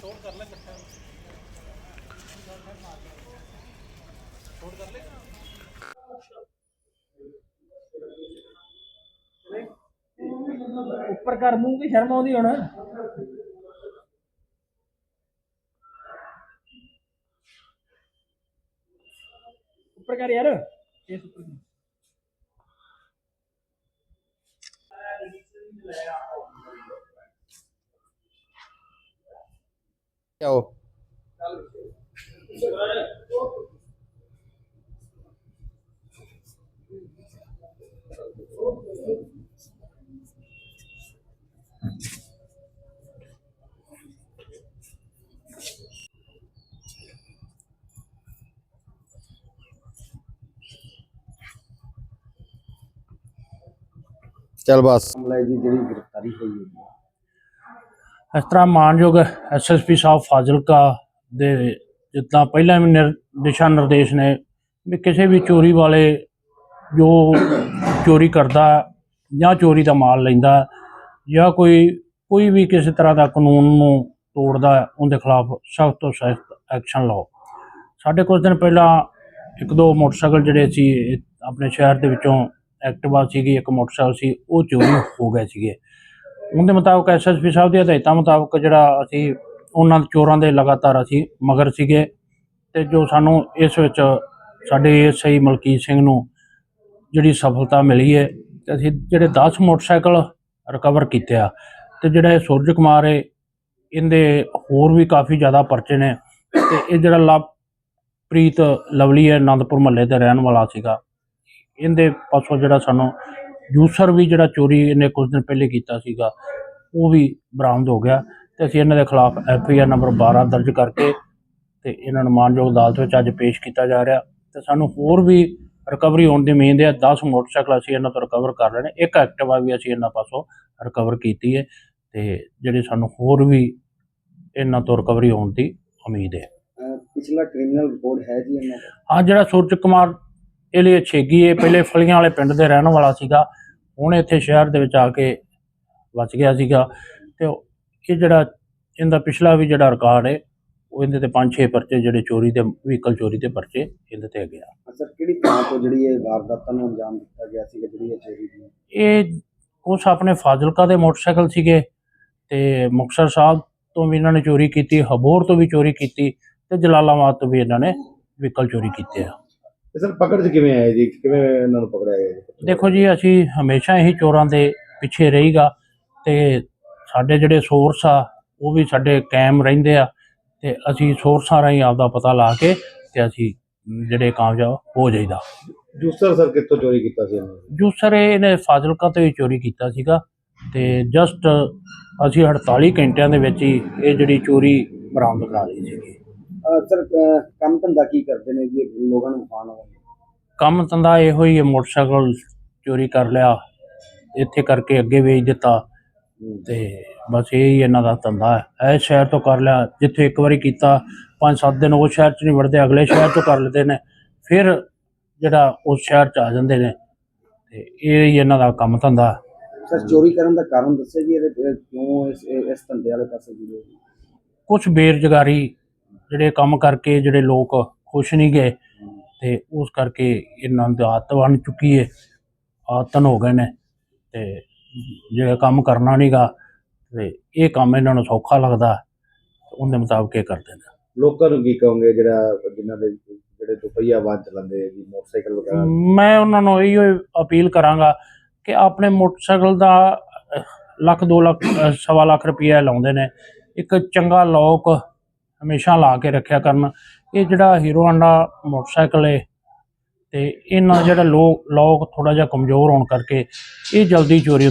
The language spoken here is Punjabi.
ਸ਼ੋਟ ਕਰ ਲੈ ਇਕੱਠਾ। ਸ਼ੋਟ ਕਰ ਲੈ। ਉੱਪਰ ਕਰ ਮੂੰਹ ਕੀ ਸ਼ਰਮ ਆਉਂਦੀ ਹੁਣ। ਉੱਪਰ ਕਰ ਯਾਰ। ਇਸ ਉੱਪਰ ਆਓ। ਚੱਲ ਬਸ। ਮਾਮਲਾ ਜੀ ਜਿਹੜੀ ਗ੍ਰਿਫਤਾਰੀ ਹੋਈ ਹੈ। ਇਸ ਤਰ੍ਹਾਂ ਮਾਨਯੋਗ ਐਸਐਸਪੀ ਸਾਹਿਬ ਫਾਜ਼ਿਲਕਾ ਦੇ ਜਿੱਦਾਂ ਪਹਿਲਾਂ ਵੀ ਨਿਰ- ਦਿਸ਼ਾ ਨਿਰਦੇਸ਼ ਨੇ ਵੀ ਕਿਸੇ ਵੀ ਚੋਰੀ ਵਾਲੇ ਜੋ ਚੋਰੀ ਕਰਦਾ ਜਾਂ ਚੋਰੀ ਦਾ ਮਾਲ ਲੈਂਦਾ ਜਾਂ ਕੋਈ ਕੋਈ ਵੀ ਕਿਸੇ ਤਰ੍ਹਾਂ ਦਾ ਕਾਨੂੰਨ ਨੂੰ ਤੋੜਦਾ, ਉਹਦੇ ਖਿਲਾਫ ਸਖਤ ਤੋਂ ਸਖਤ ਐਕਸ਼ਨ ਲਓ। ਸਾਡੇ ਕੁਝ ਦਿਨ ਪਹਿਲਾਂ ਇੱਕ ਦੋ ਮੋਟਰਸਾਈਕਲ ਜਿਹੜੇ ਸੀ ਆਪਣੇ ਸ਼ਹਿਰ ਦੇ ਵਿੱਚੋਂ ਐਕਟਿਵਾ ਸੀਗੀ, ਇੱਕ ਮੋਟਰਸਾਈਕਲ ਸੀ, ਉਹ ਚੋਰੀ ਹੋ ਗਏ ਸੀਗੇ। ਉਹਦੇ ਮੁਤਾਬਕ ਐਸਐਸਪੀ ਸਾਹਿਬ ਦੀ ਹਦਾਇਤਾਂ ਮੁਤਾਬਕ ਜਿਹੜਾ ਅਸੀਂ ਉਹਨਾਂ ਚੋਰਾਂ ਦੇ ਲਗਾਤਾਰ ਅਸੀਂ ਮਗਰ ਸੀਗੇ ਤੇ ਜੋ ਸਾਨੂੰ ਇਸ ਵਿੱਚ ਸਾਡੇ ਐਸਆਈ ਮਲਕੀਤ ਸਿੰਘ ਨੂੰ ਜਿਹੜੀ ਸਫਲਤਾ ਮਿਲੀ ਹੈ ਤੇ ਅਸੀਂ ਜਿਹੜੇ 10 ਮੋਟਰਸਾਈਕਲ ਰਿਕਵਰ ਕੀਤੇ ਆ ਤੇ ਜਿਹੜਾ ਇਹ ਸੂਰਜ ਕੁਮਾਰ ਹੈ ਇਹਦੇ ਹੋਰ ਵੀ ਕਾਫੀ ਜ਼ਿਆਦਾ ਪਰਚੇ ਨੇ ਤੇ ਇਹ ਜਿਹੜਾ ਲਵਪ੍ਰੀਤ ਲਵਲੀ ਹੈ ਆਨੰਦਪੁਰ ਮਹੱਲੇ ਦਾ ਰਹਿਣ ਵਾਲਾ ਸੀਗਾ, ਇਹਦੇ ਪਾਸੋਂ ਜਿਹੜਾ ਸਾਨੂੰ ਜੂਸਰ ਵੀ ਜਿਹੜਾ ਚੋਰੀ ਇਹਨੇ ਕੁਝ ਦਿਨ ਪਹਿਲੇ ਕੀਤਾ ਸੀਗਾ ਉਹ ਵੀ ਬਰਾਮਦ ਹੋ ਗਿਆ ਤੇ ਅਸੀਂ ਇਹਨਾਂ ਦੇ ਖਿਲਾਫ ਐਫ ਆਈ ਆਰ ਨੰਬਰ 12 ਦਰਜ ਕਰਕੇ ਤੇ ਇਹਨਾਂ ਨੂੰ ਮਾਨਯੋਗ ਅਦਾਲਤ ਵਿੱਚ ਅੱਜ ਪੇਸ਼ ਕੀਤਾ ਜਾ ਰਿਹਾ ਤੇ ਸਾਨੂੰ ਹੋਰ ਵੀ ਰਿਕਵਰੀ ਹੋਣ ਦੀ ਉਮੀਦ ਹੈ 10 ਮੋਟਰਸਾਈਕਲ ਅਸੀਂ ਇਹਨਾਂ ਤੋਂ ਰਿਕਵਰ ਕਰ ਲੈਣੇ ਇੱਕ ਐਕਟਿਵਾ ਵੀ ਅਸੀਂ ਇਹਨਾਂ ਪਾਸੋਂ ਰਿਕਵਰ ਕੀਤੀ ਹੈ ਤੇ ਜਿਹੜੇ ਸਾਨੂੰ ਹੋਰ ਵੀ ਇਹਨਾਂ ਤੋਂ ਰਿਕਵਰੀ ਹੋਣ ਦੀ ਉਮੀਦ ਹੈ। ਪਿਛਲਾ ਕ੍ਰਿਮੀਨਲ ਰਿਕਾਰਡ ਹੈ ਜੀ ਇਹਨਾਂ ਦਾ? ਹਾਂ ਜਿਹੜਾ ਸੂਰਜ ਕੁਮਾਰ ਇਹ ਲਈ ਛੇਗੀ ਇਹ ਪਹਿਲੇ ਫਲੀਆਂ ਵਾਲੇ ਪਿੰਡ ਦੇ ਰਹਿਣ ਵਾਲਾ ਸੀਗਾ ਹੁਣ ਇੱਥੇ ਸ਼ਹਿਰ ਦੇ ਵਿੱਚ ਆ ਕੇ ਵਸ ਗਿਆ ਸੀਗਾ। ਤੇ ਇਹ ਜਿਹੜਾ ਇਹਦਾ ਪਿਛਲਾ ਵੀ ਜਿਹੜਾ ਰਿਕਾਰਡ ਹੈ ਉਹ ਇਹਦੇ ਤੇ ਪੰਜ ਛੇ ਪਰਚੇ ਜਿਹੜੇ ਚੋਰੀ ਦੇ ਵਹੀਕਲ ਚੋਰੀ ਦੇ ਪਰਚੇ ਇਹਦੇ ਤੇ ਹੈਗੇ ਆ। ਅਸਰ ਕਿਹੜੀ ਥਾਂ ਤੋਂ ਜਿਹੜੀ ਇਹ ਵਾਰਦਾਤਾਂ ਨੂੰ ਅੰਜਾਮ ਦਿੱਤਾ ਗਿਆ ਸੀਗਾ ਜਿਹੜੀ ਇਹ ਚੋਰੀ ਦੀ ਇਹ ਕੁਛ ਆਪਣੇ ਫਾਜ਼ਿਲਕਾ ਦੇ ਮੋਟਰਸਾਈਕਲ ਸੀਗੇ ਤੇ ਮੁਕਤਸਰ ਸਾਹਿਬ ਤੋਂ ਵੀ ਇਹਨਾਂ ਨੇ ਚੋਰੀ ਕੀਤੀ ਹਬੋਰ ਤੋਂ ਵੀ ਚੋਰੀ ਕੀਤੀ ਤੇ ਜਲਾਲਾਬਾਦ ਤੋਂ ਵੀ ਇਹਨਾਂ ਨੇ ਵਹੀਕਲ ਚੋਰੀ ਕੀਤੇ ਆ। ਇਹ ਸਰ ਪਕੜ 'ਚ ਕਿਵੇਂ ਆਏ ਜੀ? ਕਿਵੇਂ ਇਹਨਾਂ ਨੂੰ ਪਕੜਿਆ ਗਿਆ ਜੀ? ਦੇਖੋ ਜੀ ਅਸੀਂ ਹਮੇਸ਼ਾ ਹੀ ਚੋਰਾਂ ਦੇ ਪਿੱਛੇ ਰਹੀਗਾ ਤੇ ਸਾਡੇ ਜਿਹੜੇ ਸੋਰਸ ਆ ਉਹ ਵੀ ਸਾਡੇ ਕਾਇਮ ਰਹਿੰਦੇ ਆ ਤੇ ਅਸੀਂ ਸੋਰਸਾਂ ਰਾਹੀਂ ਆਪਦਾ ਪਤਾ ਲਾ ਕੇ ਤੇ ਅਸੀਂ ਜਿਹੜੇ ਕਾਮਯਾਬ ਹੋ ਜਾਈਦਾ। ਜੂਸਰ ਸਰ ਕਿੱਥੋਂ ਚੋਰੀ ਕੀਤਾ ਸੀ ਇਹਨਾਂ ਨੇ? ਜੂਸਰ ਇਹਨੇ ਫਾਜ਼ਿਲਕਾ ਤੋਂ ਹੀ ਚੋਰੀ ਕੀਤਾ ਸੀਗਾ ਤੇ ਜਸਟ ਅਸੀਂ 48 ਘੰਟਿਆਂ ਦੇ ਵਿੱਚ ਹੀ ਇਹ ਜਿਹੜੀ ਚੋਰੀ ਬਰਾਮਦ ਕਰਾ ਲਈ ਸੀਗੀ। ਸਰ ਕੰਮ ਧੰਦਾ ਕੀ ਕਰਦੇ ਨੇ ਜੀ ਲੋਕਾਂ ਨੂੰ ਖਾਣ ਵਾਲੇ ਕੰਮ ਧੰਦਾ ਇਹੋ ਹੀ ਹੈ ਮੋਟਰਸਾਈਕਲ ਚੋਰੀ ਕਰ ਲਿਆ ਇੱਥੇ ਕਰਕੇ ਅੱਗੇ ਵੇਚ ਦਿੱਤਾ ਤੇ ਬਸ ਇਹ ਹੀ ਇਹਨਾਂ ਦਾ ਧੰਦਾ ਹੈ। ਇਹ ਸ਼ਹਿਰ ਤੋਂ ਕਰ ਲਿਆ ਜਿੱਥੇ ਇੱਕ ਵਾਰੀ ਕੀਤਾ ਪੰਜ ਸੱਤ ਦਿਨ ਉਹ ਸ਼ਹਿਰ 'ਚ ਨਹੀਂ ਵੜਦੇ ਅਗਲੇ ਸ਼ਹਿਰ 'ਚੋਂ ਕਰ ਲੈਂਦੇ ਨੇ। ਫਿਰ ਜਿਹੜਾ ਉਸ ਸ਼ਹਿਰ 'ਚ ਆ ਜਾਂਦੇ ਨੇ ਤੇ ਇਹ ਹੀ ਇਹਨਾਂ ਦਾ ਕੰਮ ਧੰਦਾ ਸਰ ਚੋਰੀ ਕਰਨ ਦਾ ਕਾਰਨ ਦੱਸਿਆ ਜੀ ਇਹਦੇ ਇਹ ਕਿਉਂ ਇਸ ਇਸ ਧੰਦੇ ਵਾਲੇ ਪਾਸੇ ਜੁੜੇ ਕੁਝ ਬੇਰੁਜ਼ਗਾਰੀ ਜਿਹੜੇ ਕੰਮ ਕਰਕੇ ਜਿਹੜੇ ਲੋਕ ਖੁਸ਼ ਨਹੀਂ ਗਏ ਤੇ ਉਸ ਕਰਕੇ ਇਹਨਾਂ ਦੀ ਆਦਤ ਬਣ ਚੁੱਕੀ ਹੈ ਆਦਤਨ ਹੋ ਗਏ ਨੇ ਤੇ ਜਿਹੜਾ ਕੰਮ ਕਰਨਾ ਨਹੀਂਗਾ ਤੇ ਇਹ ਕੰਮ ਇਹਨਾਂ ਨੂੰ ਸੌਖਾ ਲੱਗਦਾ ਉਹਦੇ ਮੁਤਾਬਕ ਇਹ ਕਰਦੇ ਨੇ। ਲੋਕਾਂ ਨੂੰ ਕੀ ਕਹੋਗੇ ਜਿਹੜਾ ਜਿਨ੍ਹਾਂ ਦੇ ਜਿਹੜੇ ਦੁਪਹੀਆ ਵਾਹਨ ਚਲਾਉਂਦੇ ਜੀ ਮੋਟਰਸਾਈਕਲ ਵਗੈਰਾ? ਮੈਂ ਉਹਨਾਂ ਨੂੰ ਇਹੋ ਅਪੀਲ ਕਰਾਂਗਾ ਕਿ ਆਪਣੇ ਮੋਟਰਸਾਈਕਲ ਦਾ ਲੱਖ 2 ਲੱਖ ਸਵਾ ਲੱਖ ਰੁਪਈਆ ਲਾਉਂਦੇ ਨੇ। ਇੱਕ ਚੰਗਾ ਲੋਕ ਹਮੇਸ਼ਾ ਲਾ ਕੇ ਰੱਖਿਆ ਕਰਨ। ਇਹ ਜਿਹੜਾ ਹੀਰੋ ਹਾਂਡਾ ਮੋਟਰਸਾਈਕਲ ਹੈ ਤੇ ਇਹਨਾਂ ਜਿਹੜਾ ਲੋਕ ਲੋਕ ਥੋੜਾ ਜਿਹਾ ਕਮਜ਼ੋਰ ਹੋਣ ਕਰਕੇ ਇਹ ਜਲਦੀ ਚੋਰੀ